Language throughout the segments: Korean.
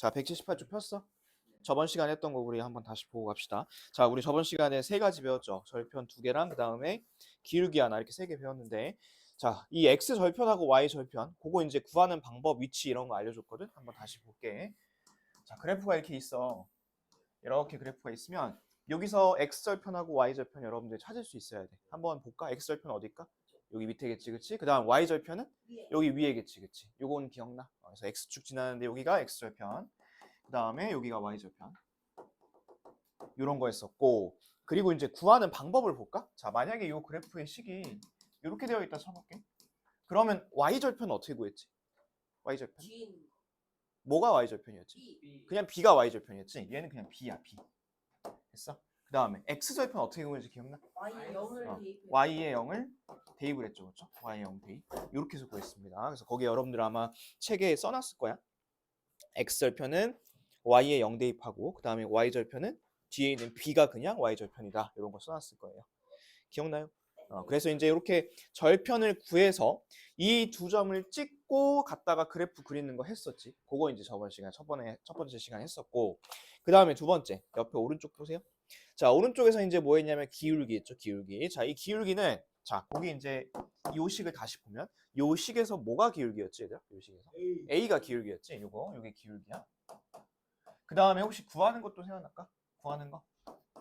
자, 178쪽 폈어? 저번 시간에 했던 거 우리 한번 다시 보고 갑시다. 자, 우리 저번 시간에 세 가지 배웠죠. 절편 두 개랑 그 다음에 기울기 하나 이렇게 세 개 배웠는데 자, 이 x 절편하고 y 절편 그거 이제 구하는 방법, 위치 이런 거 알려줬거든. 한번 다시 볼게. 자, 그래프가 이렇게 있어. 이렇게 그래프가 있으면 여기서 x 절편하고 y 절편 여러분들 찾을 수 있어야 돼. 한번 볼까? x 절편 어딜까? 여기 밑에겠지, 그치? 그 다음 y 절편은 여기 위에겠지, 그치? 요건 기억나? 어, 그래서 x축 지나는데 여기가 x 절편, 그 다음에 여기가 y 절편. 요런 거 했었고, 그리고 이제 구하는 방법을 볼까? 자, 만약에 요 그래프의 식이 이렇게 되어 있다 쳐볼게. 그러면 y 절편 어떻게 구했지? y 절편? 뒤인 뭐가 y 절편이었지? B 그냥 b가 y 절편이었지. 얘는 그냥 b야, b. 됐어? 그 다음에 x 절편 어떻게 구했지 기억나? Y 0을 어, 대입해 y의 0을 대입을 했죠, 그렇죠? y의 0 대입 이렇게 해서 구했습니다. 그래서 거기에 여러분들 아마 책에 써놨을 거야. x 절편은 y의 0 대입하고 그 다음에 y 절편은 뒤에 있는 b가 그냥 y 절편이다 이런 거 써놨을 거예요. 기억나요? 어, 그래서 이제 이렇게 절편을 구해서 이 두 점을 찍고 갖다가 그래프 그리는 거 했었지. 그거 이제 저번 시간 첫 번에 첫 번째 시간 했었고 그 다음에 두 번째 옆에 오른쪽 보세요. 자 오른쪽에서 이제 뭐 했냐면 기울기 있죠 기울기. 자 이 기울기는 자 거기 이제 요 식을 다시 보면 요 식에서 뭐가 기울기였지 얘들아? 요 식에서? A가 기울기였지 요거 요게 기울기야. 그 다음에 혹시 구하는 것도 생각날까? 구하는 거?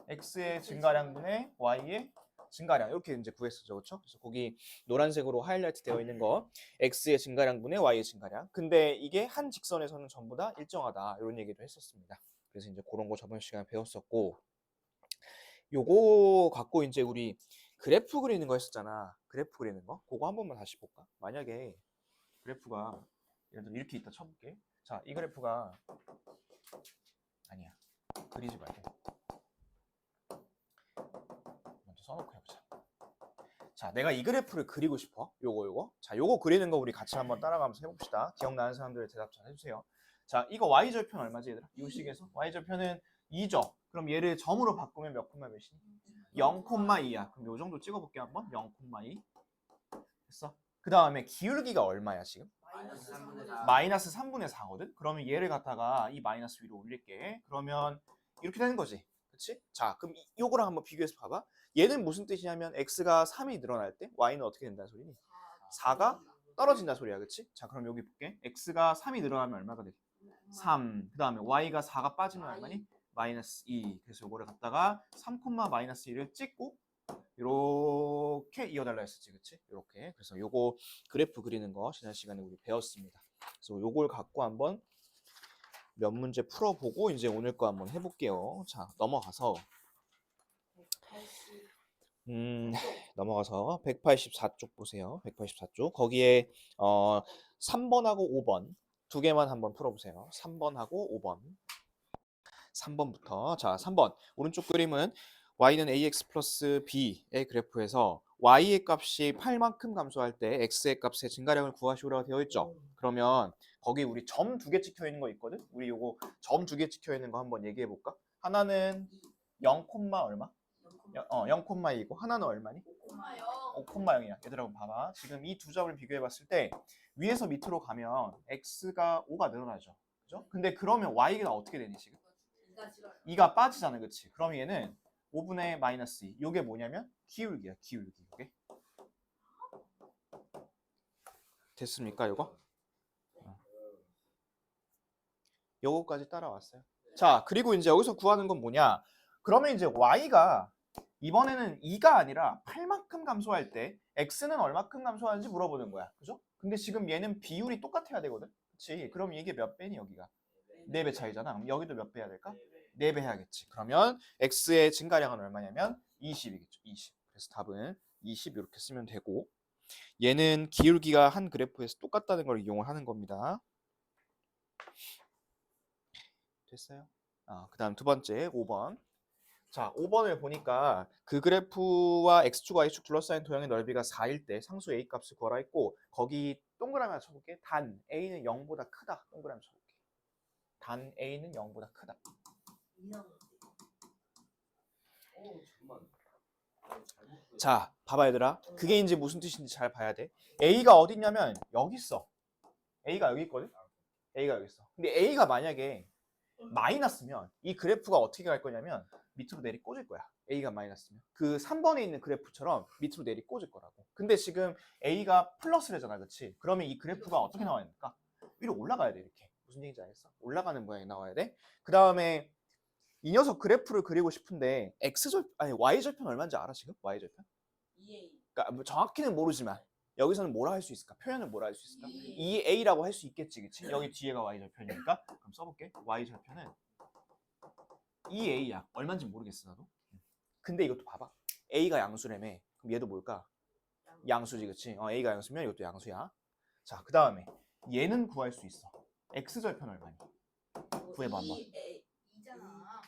X의 증가량분의 y의 증가량. 이렇게 이제 구했었죠 그렇죠 그래서 거기 노란색으로 하이라이트 되어 있는 거 x의 증가량분의 y의 증가량. 근데 이게 한 직선에서는 전부 다 일정하다 이런 얘기도 했었습니다. 그래서 이제 그런 거 저번 시간에 배웠었고 요거 갖고 이제 우리 그래프 그리는 거 했었잖아. 그래프 그리는 거. 그거 한 번만 다시 볼까? 만약에 그래프가 예를 들어 이렇게 있다 쳐볼게. 자, 이 그래프가 아니야. 그리지 말고 먼저 써놓고 해보자. 자, 내가 이 그래프를 그리고 싶어. 요거 요거. 자, 요거 그리는 거 우리 같이 한번 따라가면서 해봅시다. 기억나는 사람들 대답 잘 해주세요. 자, 이거 y 절편 얼마지 얘들아? 이 식에서 y 절편은 2죠. 그럼 얘를 점으로 바꾸면 몇 콤마 몇이니? 0,2야. 그럼 요 정도 찍어볼게 한번. 0,2. 됐어? 그 다음에 기울기가 얼마야 지금? 마이너스 3분의 3분의 사. 마이너스 3분의 4거든? 그러면 얘를 갖다가 이 마이너스 위로 올릴게. 그러면 이렇게 되는 거지. 그치? 자, 그럼 이- 요거랑 한번 비교해서 봐봐. 얘는 무슨 뜻이냐면 x가 3이 늘어날 때 y는 어떻게 된다는 소리니? 4가 떨어진다 소리야. 그치? 자, 그럼 여기 볼게. x가 3이 늘어나면 얼마가 돼? 3. 그 다음에 y가 4가 빠지면 얼마니? 마이너스 2. 그래서 요거를 갖다가 3, 마이너스 2를 찍고 이렇게 이어달라 했었지, 그치? 이렇게. 그래서 요거 그래프 그리는 거 지난 시간에 우리 배웠습니다. 그래서 요걸 갖고 한번 몇 문제 풀어보고 이제 오늘 거 한번 해볼게요. 자, 넘어가서 음, 넘어가서 184쪽 보세요. 184쪽. 거기에 어 3번하고 5번 두 개만 한번 풀어보세요. 3번하고 5번. 3번부터. 자, 3번. 오른쪽 그림은 y는 ax 플러스 b의 그래프에서 y의 값이 8만큼 감소할 때 x의 값의 증가량을 구하시오라고 되어 있죠. 그러면 거기 우리 점 두 개 찍혀 있는 거 있거든? 우리 요거 점 두 개 찍혀 있는 거 한번 얘기해 볼까? 하나는 0, 얼마? 여- 어, 0,2고 하나는 얼마니? 5,0이야. 얘들아 한번 봐봐. 지금 이 두 점을 비교해 봤을 때 위에서 밑으로 가면 x가 5가 늘어나죠. 그죠? 근데 그러면 y가 어떻게 되니 지금? 2가 빠지잖아. 그치? 그럼 얘는 5분의 마이너스 2. 요게 뭐냐면 기울기야. 기울기. 요게. 됐습니까? 요거? 어. 요거까지 따라왔어요. 자, 그리고 이제 여기서 구하는 건 뭐냐? 그러면 이제 y가 이번에는 2가 아니라 8만큼 감소할 때 x는 얼마큼 감소하는지 물어보는 거야. 그죠? 근데 지금 얘는 비율이 똑같아야 되거든. 그치? 그럼 이게 몇 배니 여기가? 4배 차이잖아. 그럼 여기도 몇 배 해야 될까? 4배 해야겠지. 그러면 x의 증가량은 얼마냐면 20이겠죠. 20. 그래서 답은 20 이렇게 쓰면 되고 얘는 기울기가 한 그래프에서 똑같다는 걸 이용을 하는 겁니다. 됐어요? 아, 그 다음 두 번째 5번. 자, 5번을 보니까 그 그래프와 x축, y축 둘러싸인 도형의 넓이가 4일 때 상수 a 값을 구하라 했고 거기 동그라미 하나 쳐볼게. 단 a는 0보다 크다. 동그라미 쳐볼게. 단 a는 0보다 크다. 자, 봐봐 얘들아. 그게 이제 무슨 뜻인지 잘 봐야 돼. A가 어디 있냐면 여기 있어. A가 여기 있거든. A가 여기 있어. 근데 A가 만약에 마이너스면 이 그래프가 어떻게 갈 거냐면 밑으로 내리 꽂을 거야. A가 마이너스면. 그 3번에 있는 그래프처럼 밑으로 내리 꽂을 거라고. 근데 지금 A가 플러스래잖아. 그치? 그러면 이 그래프가 어떻게 나와야 됩니까? 위로 올라가야 돼. 이렇게. 무슨 얘기인지 알겠어? 올라가는 모양이 나와야 돼. 그 다음에 이 녀석 그래프를 그리고 싶은데 X절, 아니 Y절편 얼마인지 알아 지금? Y절편? 2A. 그러니까 뭐 정확히는 모르지만 여기서는 뭐라 할 수 있을까? 표현을 뭐라 할 수 있을까? 이 2a라고 할 수 있겠지, 그치? 여기 뒤에가 y절편이니까 그럼 써볼게. y절편은 2a야. 얼마인지 모르겠어 나도. 근데 이것도 봐봐. a가 양수라며. 그럼 얘도 뭘까? 양수지, 그치? 어, a가 양수면 이것도 양수야. 자, 그 다음에 얘는 구할 수 있어. X절편 얼마니? 구해봐, 한번. 2A. 2잖아.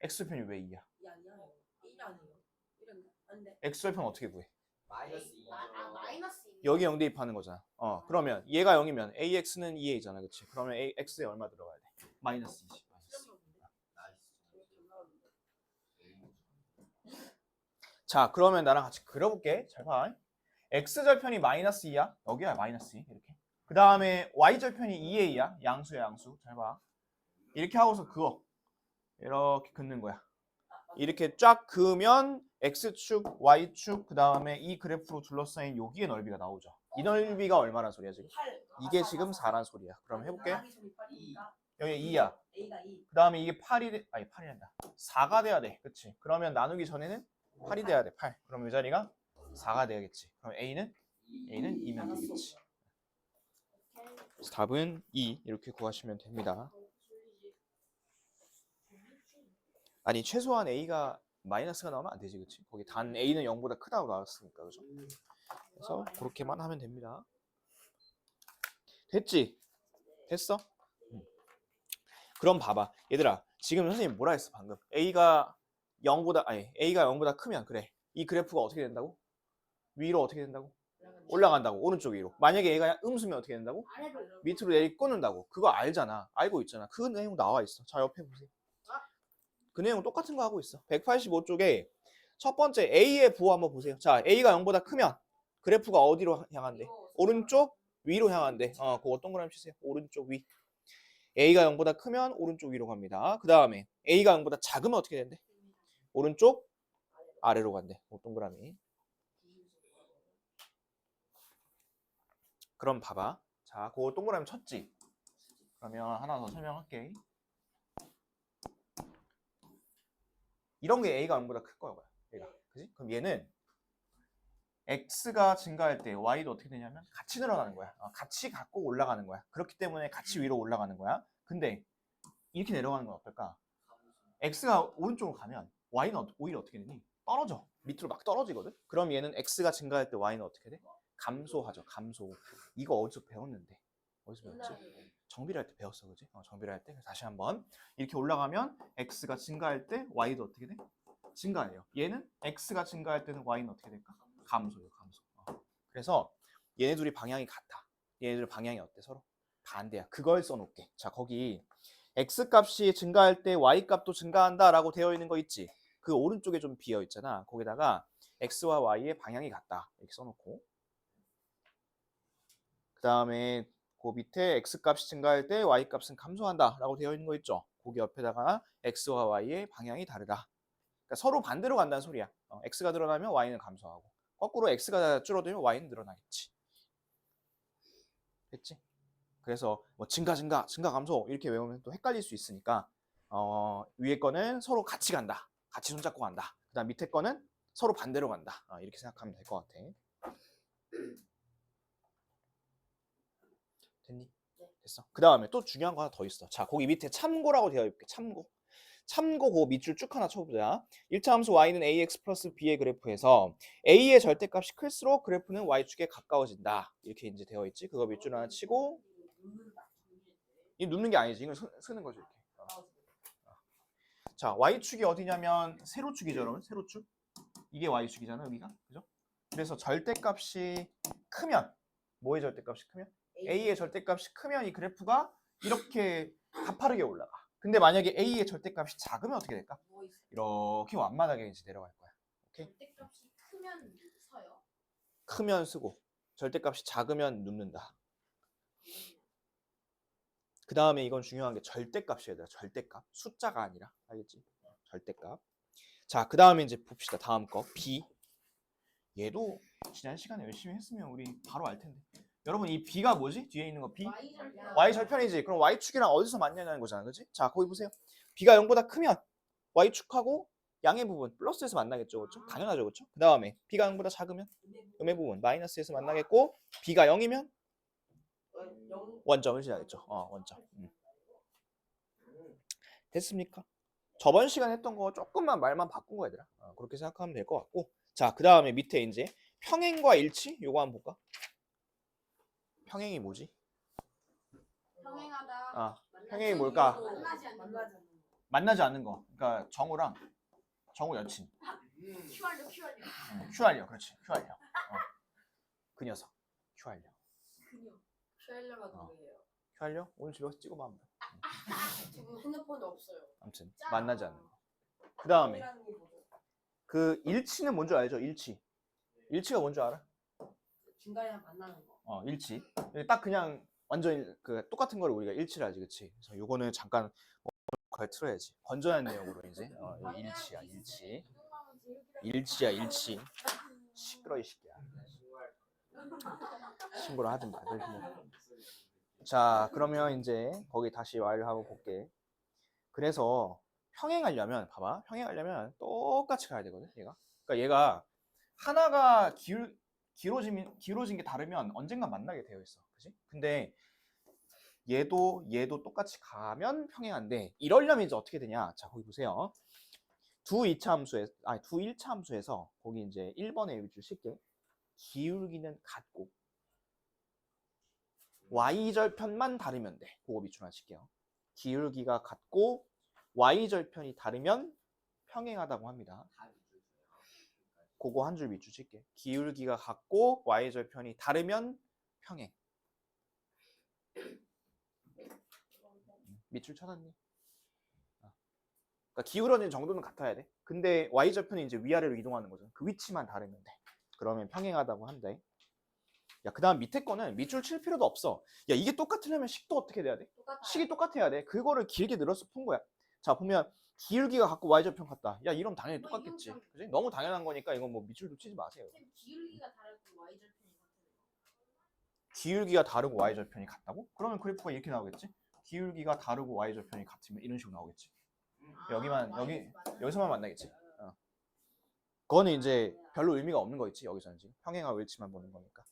x절편이 왜 2야? 이 아니야. 1 아니에요. 이런데. 안 돼. x절편 어떻게 구해? 마이너스 2. 아, 아, 마이너스 2. 여기 0 대입하는 거잖아. 어, 그러면 얘가 0이면 ax는 2a잖아, 그치? 그러면 a, x에 얼마 들어가야 돼? 마이너스 20. 마이너스. 자, 그러면 나랑 같이 그려볼게. 잘 봐. x절편이 마이너스 2야. 여기야 마이너스 2. 이렇게. 그 다음에 y절편이 2a야. 양수야, 양수. 잘 봐. 이렇게 하고서 그어. 이렇게 긋는 거야. 이렇게 쫙 그으면 x축, y축, 그 다음에 이 그래프로 둘러싸인 여기의 넓이가 나오죠. 이 넓이가 얼마란 소리야, 지금? 8. 이게 지금 4란 소리야. 그럼 해볼게. 나가기 전에 8이니까 여기 2야. A가 2. 그 다음에 이게 8이, 돼- 아니 8이 된다. 4가 돼야 돼. 그치? 그러면 나누기 전에는 8이 돼야 돼. 8. 그럼 이 자리가 4가 돼야겠지. 그럼 A는? A는 2면 되겠지. 답은 2 이렇게 구하시면 됩니다. 아니 최소한 A가 마이너스가 나오면 안 되지. 그치? 거기 단 A는 0보다 크다고 나왔으니까. 그죠? 그래서 그렇게만 하면 됩니다. 됐지? 됐어? 음. 그럼 봐봐. 얘들아, 지금 선생님 뭐라 했어, 방금? A가 0보다, 아니, A가 0보다 크면, 그래. 이 그래프가 어떻게 된다고? 위로 어떻게 된다고? 올라간다고, 오른쪽 위로. 만약에 A가 음수면 어떻게 된다고? 밑으로 내리 꽂는다고. 그거 알잖아. 알고 있잖아. 그 내용 나와 있어. 자, 옆에 보세요. 그 내용 똑같은 거 하고 있어. 185쪽에 첫 번째 A의 부호 한번 보세요. 자, A가 0보다 크면 그래프가 어디로 향한대? 오른쪽 위로 향한대. 어, 그거 동그라미 치세요. 오른쪽 위. A가 0보다 크면 오른쪽 위로 갑니다. 그 다음에 A가 0보다 작으면 어떻게 된대? 오른쪽 아래로 간대. 그 동그라미. 그럼 봐봐. 자, 그거 동그라미 쳤지? 그러면 하나 더 설명할게. 이런 게 A가 0보다 클 거야. 얘가. 그지? 그럼 얘는 X가 증가할 때 Y도 어떻게 되냐면 같이 늘어나는 거야. 어, 같이 갖고 올라가는 거야. 그렇기 때문에 같이 위로 올라가는 거야. 근데 이렇게 내려가는 건 어떨까? X가 오른쪽으로 가면 Y는 어- 오히려 어떻게 되니? 떨어져. 밑으로 막 떨어지거든? 그럼 얘는 X가 증가할 때 Y는 어떻게 돼? 감소하죠. 감소. 이거 어디서 배웠는데? 어디서 배웠지? 정비를 할 때 배웠어, 그지? 어, 정비를 할 때 다시 한번 이렇게 올라가면 x가 증가할 때 y도 어떻게 돼? 증가해요. 얘는 x가 증가할 때는 y는 어떻게 될까? 감소요, 감소. 어. 그래서 얘네 둘이 방향이 같아. 얘네들 방향이 어때? 서로 반대야. 그걸 써놓게. 자, 거기 x 값이 증가할 때 y 값도 증가한다라고 되어 있는 거 있지? 그 오른쪽에 좀 비어 있잖아. 거기다가 x와 y의 방향이 같다. 이렇게 써놓고. 그 다음에 그 밑에 x 값이 증가할 때 y 값은 감소한다 라고 되어 있는 거 있죠. 거기 옆에다가 x와 y의 방향이 다르다. 그러니까 서로 반대로 간다는 소리야. 어, x가 늘어나면 y는 감소하고 거꾸로 x가 줄어들면 y는 늘어나겠지. 됐지? 그래서 뭐 증가 증가 증가 감소 이렇게 외우면 또 헷갈릴 수 있으니까 어, 위에 거는 서로 같이 간다. 같이 손잡고 간다. 그다음 밑에 거는 서로 반대로 간다. 어, 이렇게 생각하면 될 것 같아. 됐니? 됐어. 그 다음에 또 중요한 거 하나 더 있어. 자, 거기 밑에 참고라고 되어 있게 참고. 참고 그 밑줄 쭉 하나 쳐보자. 1차 함수 y는 ax 플러스 b의 그래프에서 a의 절대값이 클수록 그래프는 y축에 가까워진다. 이렇게 이제 되어 있지. 그거 밑줄 하나 치고. 이 눕는 게 아니지. 이걸 쓰- 쓰는 거죠. 이렇게. 어. 자, y축이 어디냐면 세로축이죠, 여러분. 세로축. 이게 y축이잖아, 여기가. 그죠? 그래서 절대값이 크면 뭐의 절대값이 크면 A의 절대값이 크면 이 그래프가 이렇게 가파르게 올라가. 근데 만약에 A의 절대값이 작으면 어떻게 될까? 뭐 있어? 이렇게 완만하게 이제 내려갈 거야. 절대값이 크면 서요. 크면 쓰고 절대값이 작으면 눕는다. 그 다음에 이건 중요한 게 절대값이어야 돼. 절대값. 숫자가 아니라. 알겠지? 절대값. 자, 그 다음에 이제 봅시다. 다음 거. B. 얘도 지난 시간에 열심히 했으면 우리 바로 알 텐데. 여러분 이 B가 뭐지? 뒤에 있는 거 B? Y 절편. Y 절편이지. 그럼 Y축이랑 어디서 만나냐는 거잖아. 그지? 자, 거기 보세요. B가 0보다 크면 Y축하고 양의 부분 플러스에서 만나겠죠. 그렇죠? 당연하죠. 그렇죠? 그 다음에 B가 0보다 작으면 음의 부분 마이너스에서 만나겠고 B가 0이면 원점을 지나겠죠. 어, 원점. 음. 됐습니까? 저번 시간에 했던 거 조금만 말만 바꾼 거 얘들아. 어, 그렇게 생각하면 될 것 같고. 자, 그 다음에 밑에 이제 평행과 일치 요거 한번 볼까? 평행이 뭐지? 평행하다. 아, 평행이 뭘까? 거, 만나지 않는 거. 만나지 않는 거. 그러니까 정우랑 정우 여친. 음. 큐알려 큐알려. 응, 큐알려, 그렇지. 큐알려. 어. 그 녀석. 큐알려. 그녀. 슈엘러가 어. 누구예요? 큐알려? 오늘 집에 가서 찍어봐 한번. 지금 핸드폰이 없어요. 아무튼 만나지 않는 거. 그 다음에 슈엘러는 게 뭐죠? 그 일치는 뭔지 알죠? 일치. 일치가 뭔지 알아? 중간에 만나는 거. 어, 일치. 딱 그냥 완전 일- 그 똑같은 걸 우리가 일치를 하지, 그렇지? 그래서 요거는 잠깐 걸 틀어야지. 건전한 내용으로 이제 어, 일치야, 일치. 일치야, 일치. 시끄러 이 새끼야. 신고를 하든 말든 뭐. 자, 그러면 이제 거기 다시 와를 한번 볼게. 그래서 평행하려면 봐봐. 평행하려면 똑같이 가야 되거든, 얘가. 그러니까 얘가 하나가 길 길어진 길어진 게 다르면 언젠가 만나게 되어 있어. 그지? 근데 얘도 얘도 똑같이 가면 평행한데 이러려면 이제 어떻게 되냐? 자, 거기 보세요. 두 2차 함수에 아니 두 1차 함수에서 거기 이제 1번에 위주 쉽게 기울기는 같고 y절편만 다르면 돼. 그거 밑줄하실게요. 기울기가 같고 y절편이 다르면 평행하다고 합니다. 그거 한 줄 밑줄 칠게. 기울기가 같고 y절편이 다르면 평행. 음, 밑줄 쳐놨니? 어. 그러니까 기울어진 정도는 같아야 돼. 근데 y절편이 이제 위아래로 이동하는 거죠. 그 위치만 다르면 돼. 그러면 평행하다고 한대. 야, 그 다음 밑에 거는 밑줄 칠 필요도 없어. 야, 이게 똑같으려면 식도 어떻게 돼야 돼? 똑같아. 식이 똑같아야 돼. 그거를 길게 늘어서 푼 거야. 자, 보면 기울기가 같고 y절편 같다. 야, 이러면 당연히 뭐 똑같겠지. 이건 참- 그지? 너무 당연한 거니까 이건 뭐 밑줄도 치지 마세요. 쌤 기울기가 다르고 Y 절편이 같은 기울기가 다르고 y절편이 같다고? 그러면 그래프가 이렇게 나오겠지? 기울기가 다르고 y절편이 같으면 이런 식으로 나오겠지. 거. 여기만, 아, 여기, 여기서만 거. 만나겠지. 어. 그거는 이제 별로 의미가 없는 거 있지. 여기서는 지금 평행하고 일치만 보는 거니까.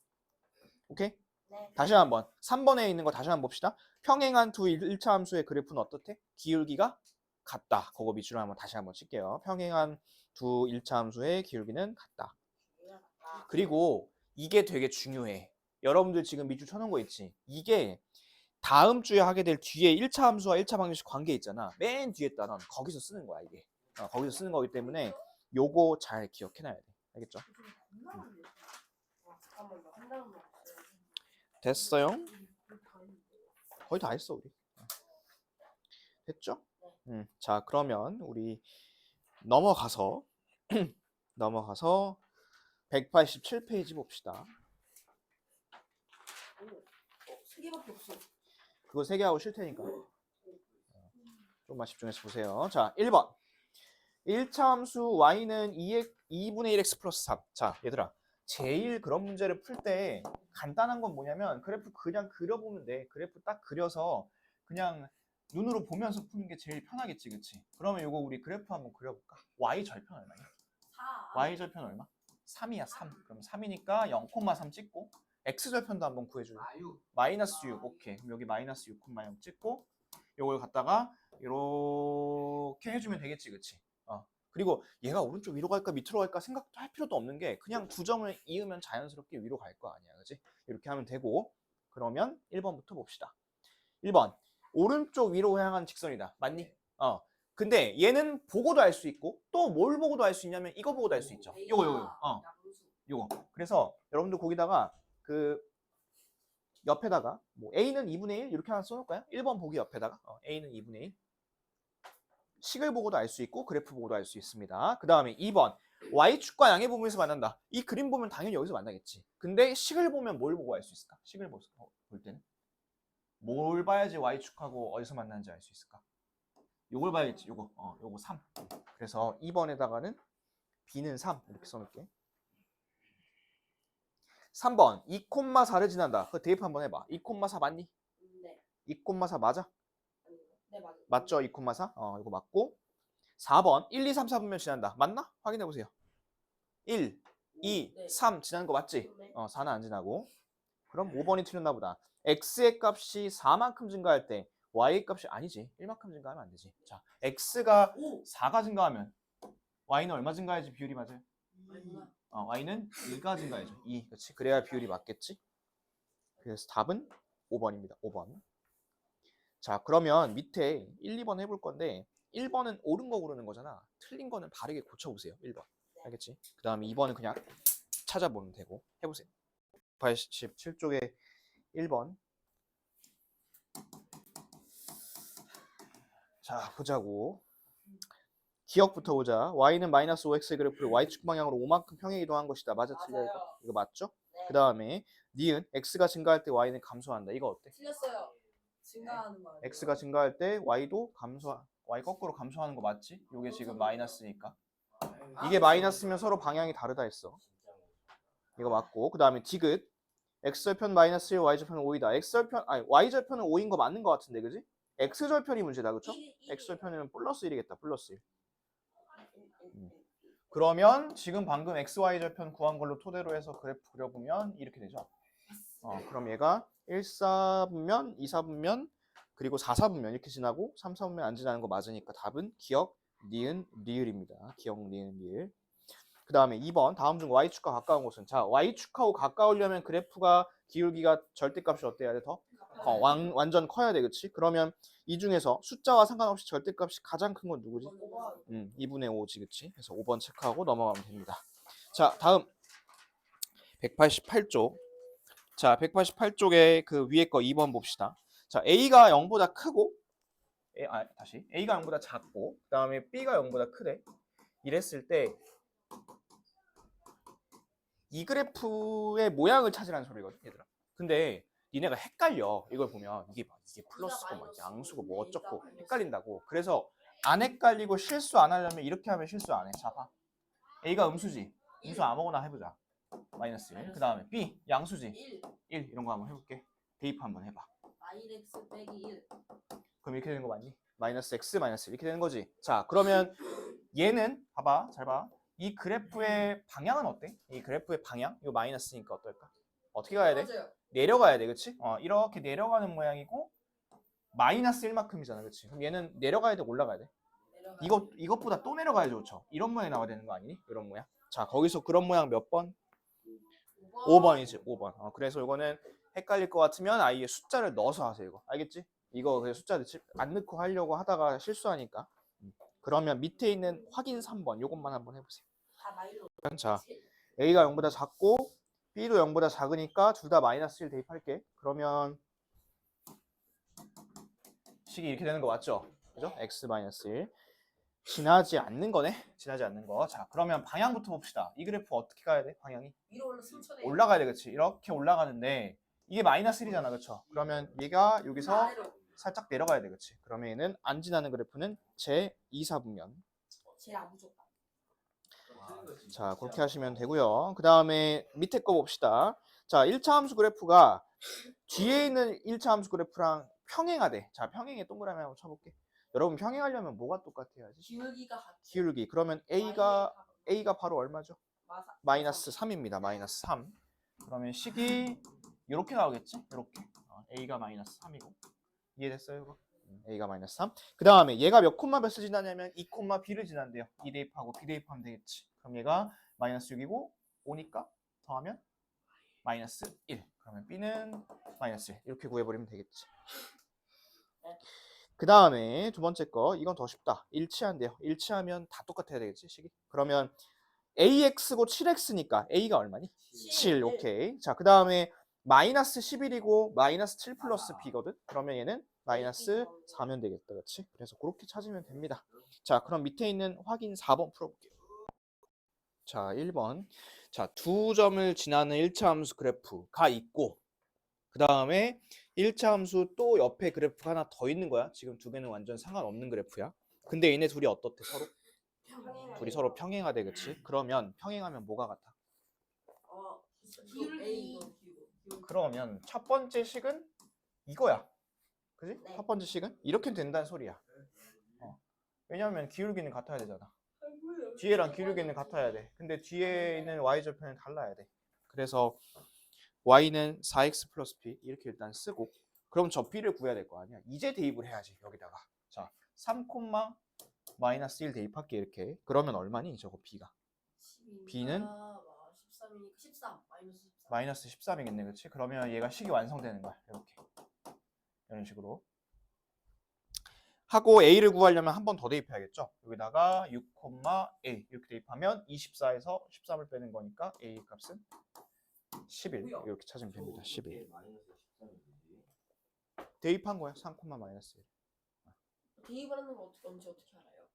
오케이? 네. 다시 한번 3번에 있는 거 다시 한번 봅시다. 평행한 두 1차 함수의 그래프는 어떻대? 기울기가 같다. 그거 밑줄을 한번 다시 한번 칠게요. 평행한 두 1차 함수의 기울기는 같다. 그리고 이게 되게 중요해. 여러분들 지금 밑줄 쳐놓은 거 있지? 이게 다음 주에 하게 될 뒤에 1차 함수와 1차 방정식 관계 있잖아. 맨 뒤에 따른 거기서 쓰는 거야, 이게. 어, 거기서 쓰는 거기 때문에 요거 잘 기억해놔야 돼. 알겠죠? 됐어요? 거의 다 했어, 우리. 어. 됐죠? 음, 자, 그러면 우리 넘어가서 넘어가서 187페이지 봅시다. 그거 세 개 하고 쉴 테니까. 어, 좀만 집중해서 보세요. 자, 1번. 1차 함수 y는 2x, 2분의 1x 플러스 3. 자, 얘들아. 제일 그런 문제를 풀 때 간단한 건 뭐냐면 그래프 그냥 그려보면 돼. 그래프 딱 그려서 그냥 눈으로 보면서 푸는 게 제일 편하겠지, 그치? 그러면 이거 우리 그래프 한번 그려볼까? y 절편 얼마냐? 4. y 절편 얼마? 3이야, 3. 그럼 3이니까 0,3 찍고 x 절편도 한번 구해줄래? 아유. 마이너스 6 오케이 그럼 여기 마이너스 6,0 찍고 요걸 갖다가 이렇게 해주면 되겠지 그치 어 그리고 얘가 오른쪽 위로 갈까 밑으로 갈까 생각도 할 필요도 없는 게 그냥 두 점을 이으면 자연스럽게 위로 갈 거 아니야 그치 이렇게 하면 되고 그러면 1번부터 봅시다 1번 오른쪽 위로 향한 직선이다 맞니 어 근데 얘는 보고도 알 수 있고 또 뭘 보고도 알 수 있냐면 이거 보고도 알 수 있죠 요거 요거 요거 어 요거. 그래서 여러분들 거기다가 그 옆에다가 뭐 A는 2분의 1 이렇게 하나 써놓을까요? 1번 보기 옆에다가 어, A는 2분의 1 식을 보고도 알 수 있고 그래프 보고도 알 수 있습니다. 그 다음에 2번 Y축과 양의 부분에서 만난다. 이 그림 보면 당연히 여기서 만나겠지. 근데 식을 보면 뭘 보고 알 수 있을까? 식을 보- 볼 때는 뭘 봐야지 y축하고 어디서 만나는지 알 수 있을까? 요걸 봐야겠지. 요거. 어, 요거 3. 그래서 2번에다가는 b는 3 이렇게 써 놓을게. 3번 2,4를 지난다. 그 대입 한번 해 봐. 2,4 맞니? 네. 2,4 맞아? 네 맞아요. 맞죠? 2,4? 어, 이거 맞고. 4번 1, 2, 3, 4분면 지난다. 맞나? 확인해 보세요. 1, 2, 네. 3 지나는 거 맞지? 네. 어, 4는 안 지나고. 그럼 5번이 틀렸나 보다. X의 값이 4만큼 증가할 때 y의 값이 아니지. 1만큼 증가하면 안 되지. 자, x가 오. 4가 증가하면 y는 얼마 증가해야지 비율이 맞아요? 어, y는 2가 증가해죠. 2. 그렇지? 그래야 비율이 맞겠지? 그래서 답은 5번입니다. 5번. 자, 그러면 밑에 1, 2번 해볼 건데 1번은 옳은 거 고르는 거잖아. 틀린 거는 바르게 고쳐보세요. 1번. 알겠지? 그 다음에 2번은 그냥 찾아보면 되고 해보세요. 87쪽에 1번. 자, 보자고. 기억부터 보자. y는 마이너스 5x의 그래프를 y축 방향으로 5만큼 평행 이동한 것이다. 맞아, 틀려 이거? 이거 맞죠? 네. 그 다음에 니은 x가 증가할 때 y는 감소한다. 이거 어때? 틀렸어요. 증가하는 거. x가 증가할 때 y도 감소, y 거꾸로 감소하는 거 맞지? 이게 지금 마이너스니까. 이게 마이너스면 서로 방향이 다르다 했어. 이거 맞고 그 다음에 디귿 x절편 마이너스 1, y절편은 5이다. x절편 아니 y절편은 5인 거 맞는 거 같은데 그지? x절편이 문제다 그쵸? x절편이면 플러스 1이겠다. 플러스 1. 음. 그러면 지금 방금 x, y 절편 구한 걸로 토대로 해서 그래프 그려보면 이렇게 되죠. 어, 그럼 얘가 1, 4분면, 2, 4분면, 그리고 4, 4분면 이렇게 지나고 3, 4분면 안 지나는 거 맞으니까 답은 기억, 니은, 리을입니다. 기억, 니은, 리을. 그 다음에 2번 다음 중 y축과 가까운 곳은 자 y축하고 가까우려면 그래프가 기울기가 절대값이 어때야 돼 더? 어, 완, 완전 커야 돼 그치? 그러면 이 중에서 숫자와 상관없이 절대값이 가장 큰 건 누구지? 음, 2분의 5지 그치? 그래서 5번 체크하고 넘어가면 됩니다. 자 다음 188쪽 자 188쪽에 그 위에 거 2번 봅시다. 자 A가 0보다 크고 에, 아, 다시 A가 0보다 작고 그 다음에 B가 0보다 크대 이랬을 때 이 그래프의 모양을 찾으라는 소리거든 얘들아. 근데 니네가 헷갈려. 이걸 보면 이게 막 이게 플러스고 막 양수고 뭐 어쩌고 헷갈린다고. 그래서 안 헷갈리고 실수 안 하려면 이렇게 하면 실수 안해. 자봐. A가 음수지. 음수 아무거나 해보자. 마이너스 1. 그 다음에 B 양수지. 1 1 이런 거 한번 해볼게. 대입 한번 해봐. 마이렉스 빼기 1 그럼 이렇게 되는 거 맞니? 마이너스 x 마이너스 이렇게 되는 거지. 자 그러면 얘는 봐봐. 잘 봐. 이 그래프의 방향은 어때? 이 그래프의 방향 이거 마이너스니까 어떨까? 어떻게 가야 돼? 맞아요. 내려가야 돼, 그렇지? 어 이렇게 내려가는 모양이고 마이너스 1만큼이잖아, 그렇지? 그럼 얘는 내려가야 돼, 올라가야 돼? 이것 이것보다 또 내려가야죠, 그렇죠? 이런 모양이 나와야 되는 거 아니니? 이런 모양. 자 거기서 그런 모양 몇 번? 5번 이지, 5번. 어, 그래서 이거는 헷갈릴 것 같으면 아예 숫자를 넣어서 하세요, 이거. 알겠지? 이거 그냥 숫자 넣지 안 넣고 하려고 하다가 실수하니까. 음. 그러면 밑에 있는 확인 3번 요것만 한번 해보세요. 자, A가 0보다 작고 B도 0보다 작으니까 둘 다 마이너스 1 대입할게. 그러면 식이 이렇게 되는 거 맞죠? 그죠? x 마이너스 1. 지나지 않는 거네. 지나지 않는 거. 자, 그러면 방향부터 봅시다. 이 그래프 어떻게 가야 돼? 방향이? 올라. 올라가야 돼, 그렇지? 이렇게 올라가는데 이게 마이너스 1이잖아, 그렇죠? 그러면 얘가 여기서. 살짝 내려가야 돼, 그렇지? 그러면 얘는 안 지나는 그래프는 제 2, 4분면. 제일 안 무조건. 자, 그렇게 하시면 되고요. 그 다음에 밑에 거 봅시다. 자, 1차 함수 그래프가 뒤에 있는 1차 함수 그래프랑 평행하대. 자, 평행에 동그라미 한번 쳐볼게. 여러분 평행하려면 뭐가 똑같아야지? 기울기가. 기울기. 그러면 A가 A가 바로 얼마죠? 마사. 마이너스 3입니다. 마이너스 3. 그러면 식이 이렇게 나오겠지? 이렇게. 어, A가 마이너스 3이고. 이해됐어요, 이거? 음, A가 마이너스 3. 그 다음에 얘가 몇 콤마 몇을 지나냐면 2 콤마 B를 지난대요. 2 대입하고 B 대입하면 되겠지. 그럼 얘가 마이너스 6이고 5니까 더하면 마이너스 1. 그러면 B는 마이너스 1. 이렇게 구해버리면 되겠지. 그 다음에 두 번째 거 이건 더 쉽다. 일치한대요. 일치하면 다 똑같아야 되겠지, 식이? 그러면 AX고 7X니까 A가 얼마니? 7, 오케이. 자, 그 다음에 마이너스 11이고 마이너스 7 플러스 B거든? 그러면 얘는 마이너스 4면 되겠다. 그렇지? 그래서 그렇게 찾으면 됩니다. 자, 그럼 밑에 있는 확인 4번 풀어볼게요. 자, 1번. 자, 두 점을 지나는 1차 함수 그래프가 있고 그 다음에 1차 함수 또 옆에 그래프가 하나 더 있는 거야. 지금 두 개는 완전 상관없는 그래프야. 근데 얘네 둘이 어떻대 서로? 평행하게. 둘이 서로 평행하대 그치? 그러면 평행하면 뭐가 같아? 어 기울기. 그러면 첫 번째 식은 이거야. 그지? 네. 첫 번째 식은 이렇게 된다는 소리야. 어. 왜냐하면 기울기는 같아야 되잖아. 뒤에랑 기울기는 같아야 돼. 근데 뒤에 있는 y절편은 달라야 돼. 그래서 y는 4x 플러스 b 이렇게 일단 쓰고 그럼 저 b를 구해야 될 거 아니야. 이제 대입을 해야지 여기다가. 자, 3 마이너스 1 대입할게 이렇게. 그러면 얼마니 저거 b가? B는? 13이니까 13 마이너스 13. 마이너스 13이겠네, 그렇지? 그러면 얘가 식이 완성되는 거야. 이렇게 이런 식으로 하고 a를 구하려면 한 번 더 대입해야겠죠. 여기다가 6, a 이렇게 대입하면 24에서 13을 빼는 거니까 a 값은 11 이렇게 찾으면 됩니다. 11 마이너스 13이지. 대입한 거야. 3, 마이너스 1. 대입을 하는 거 어떻게 언제 어떻게 알아요?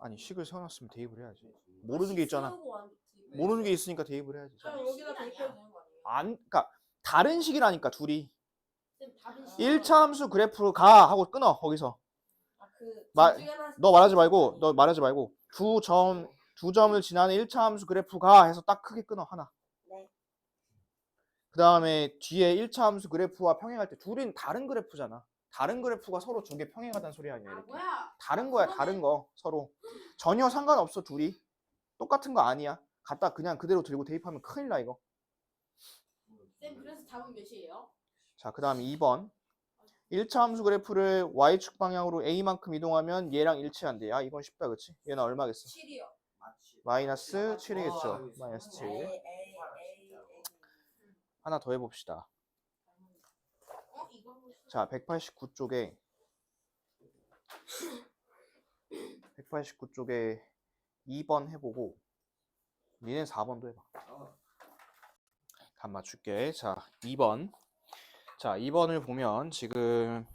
아니 식을 세워놨으면 대입을 해야지. 모르는 게 있잖아. 모르는 게 있으니까 대입을 해야지. 그럼 여기다 대입해도 되는 거 아니에요? 안, 그러니까 다른 식이라니까 둘이. 쌤 다른 식. 1차 함수 그래프로 가 하고 끊어 거기서. 아그 마- 너 말하지 말고 너 말하지 말고 두 점 두 점을 지나는 1차 함수 그래프 가 해서 딱 크게 끊어 하나. 네. 그 다음에 뒤에 1차 함수 그래프와 평행할 때 둘은 다른 그래프잖아. 다른 그래프가 서로 두 개 평행하다는 소리 아니야 아 이렇게. 뭐야? 다른 거야 다른 거 서로 전혀 상관없어 둘이 똑같은 거 아니야. 갖다 그냥 그대로 들고 대입하면 큰일 나 이거. 쌤 그래서 답은 몇이에요? 자, 그 다음 2번. 1차 함수 그래프를 y축 방향으로 a만큼 이동하면 얘랑 일치한대. 야, 이건 쉽다, 그치? 얘는 얼마겠어? 7이요. 마치. 마이너스 어, 7이겠죠. 알겠어. 마이너스 7. A A A A. 하나 더 해봅시다. 어 자, 189쪽에 189쪽에 2번 해보고 얘는 4번도 해봐. 아, 답 맞출게. 자, 2번. 자, 2번을 보면 지금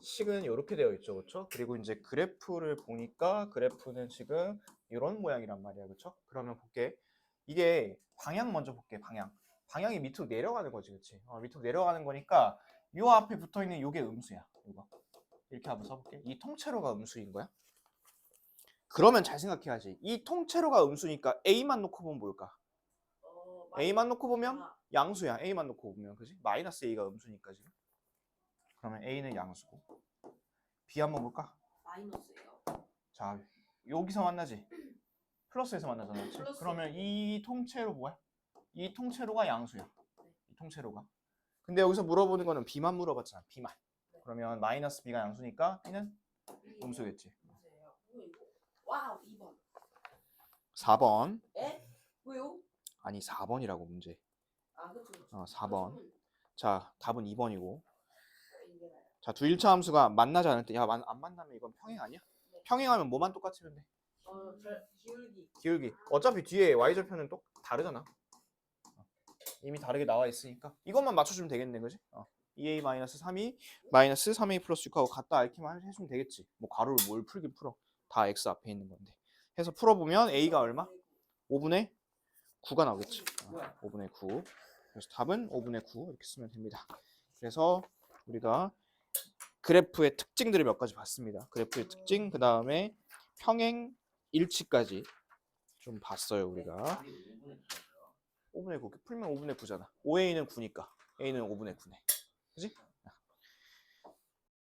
식은 이렇게 되어 있죠, 그렇죠? 그리고 이제 그래프를 보니까 그래프는 지금 이런 모양이란 말이야, 그렇죠? 그러면 볼게. 이게 방향 먼저 볼게, 방향. 방향이 밑으로 내려가는 거지, 그렇지? 어, 밑으로 내려가는 거니까 요 앞에 붙어 있는 요게 음수야, 이거. 이렇게 한번 써 볼게. 이 통째로가 음수인 거야? 그러면 잘 생각해야지. 이 통째로가 음수니까 a만 놓고 보면 뭘까? 어, a만 놓고 보면 아, 양수야. a만 놓고 보면 그지? 마이너스 a가 음수니까 지금. 그러면 a는 양수고. b 한번 볼까? 마이너스예요. 자 여기서 만나지. 플러스에서 만나잖아. 그치? 플러스. 그러면 이 통째로 뭐야? 이 통째로가 양수야. 이 통째로가. 근데 여기서 물어보는 거는 b만 물어봤잖아. b만. 그러면 마이너스 b가 양수니까 b는 음수겠지. 와우 2번. 4번. 에? 왜요? 아니 4번이라고 문제. 아 그쵸 그쵸. 어, 4번. 저는 자 답은 2번이고. 이게 나요. 자, 두 1차 함수가 만나지 않을 때, 야, 만, 안 만나면 이건 평행 아니야? 네. 평행하면 뭐만 똑같으면 돼? 어, 별 기울기. 기울기. 어차피 뒤에 y절편은 또 다르잖아. 어. 이미 다르게 나와 있으니까. 이것만 맞춰주면 되겠네, 그지? 어. 2a-3이 마이너스 3a 플러스 6하고 같다 앓기만 해주면 되겠지. 뭐 가로를 뭘 풀긴 풀어. 다 x 앞에 있는 건데. 해서 풀어보면 a가 얼마? 5분의 9가 나오겠지. 어, 5분의 9. 그래서 답은 5분의 9 이렇게 쓰면 됩니다. 그래서 우리가 그래프의 특징들을 몇 가지 봤습니다. 그래프의 특징, 그 다음에 평행 일치까지 좀 봤어요 우리가. 답이 5분의 9죠. 5분의 9 풀면 5분의 9잖아. 5a는 9니까 a는 5분의 9네. 그지?